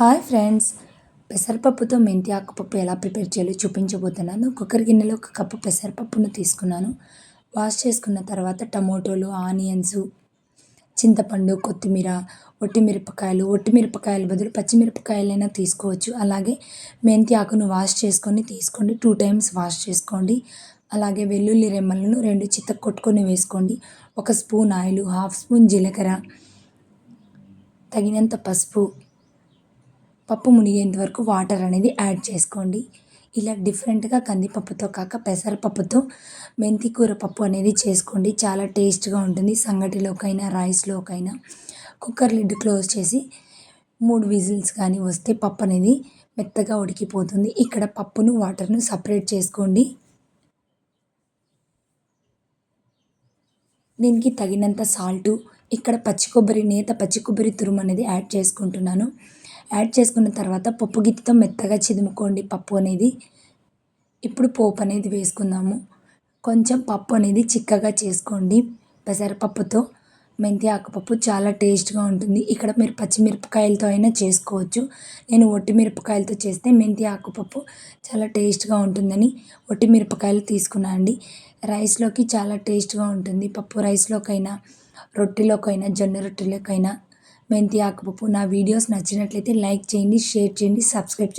Hi friends. పెసరపప్పుతో మెంతి ఆకుపప్పు ఎలా prepare చేయాలో చూపించబోతున్నాను. కుక్కర్ గిన్నెలో ఒక కప్పు పెసరపప్పును తీసుకున్నాను. వాష్ చేసుకున్న తర్వాత టమోటోలు ఆనియన్స్ చింతపండు కొత్తిమీర ఒట్టిమిరపకాయలు ఒట్టిమిరపకాయల బదులు పచ్చిమిరపకాయలైనా తీసుకోవచ్చు. అలాగే మెంతి ఆకును వాష్ చేసుకొని తీసుకోండి. టూ టైమ్స్ వాష్ చేసుకోండి. అలాగే వెల్లుల్లి రెమ్మలను రెండు చిత్త కొట్టుకొని వేసుకోండి. ఒక స్పూన్ ఆయిల్ హాఫ్ స్పూన్ జీలకర్ర తగినంత పసుపు పప్పు మునిగేంత వరకు వాటర్ అనేది యాడ్ చేసుకోండి. ఇలా డిఫరెంట్గా కందిపప్పుతో కాక పెసరపప్పుతో మెంతి కూర పప్పు అనేది చేసుకోండి. చాలా టేస్ట్గా ఉంటుంది. సంగటిలోకైనా రైస్లోకైనా. కుక్కర్ లిడ్ క్లోజ్ చేసి మూడు విజిల్స్ కానీ వస్తే పప్పు అనేది మెత్తగా ఉడికిపోతుంది. ఇక్కడ పప్పును వాటర్ను సపరేట్ చేసుకోండి. దీనికి తగినంత సాల్టు ఇక్కడ పచ్చి కొబ్బరి నేత పచ్చి కొబ్బరి తురుము అనేది యాడ్ చేసుకుంటున్నాను. యాడ్ చేసుకున్న తర్వాత పప్పు గిత్తితో మెత్తగా చిదుముకోండి పప్పు అనేది. ఇప్పుడు పోపు అనేది వేసుకుందాము. కొంచెం పప్పు అనేది చిక్కగా చేసుకోండి. పెసరపప్పుతో మెంతి ఆకుపప్పు చాలా టేస్ట్గా ఉంటుంది. ఇక్కడ మీరు పచ్చిమిరపకాయలతో అయినా చేసుకోవచ్చు. నేను ఒట్టి మిరపకాయలతో చేస్తే మెంతి ఆకుపప్పు చాలా టేస్ట్గా ఉంటుందని ఒట్టి మిరపకాయలు తీసుకున్నా అండి. రైస్లోకి చాలా టేస్ట్గా ఉంటుంది. పప్పు రైస్లోకైనా రొట్టెలోకైనా జొన్న రొట్టెలోకైనా మెంతి ఆకుపప్పు నా వీడియోస్ నచ్చినట్లయితే లైక్ చేయండి షేర్ చేయండి సబ్స్క్రైబ్ చేయండి.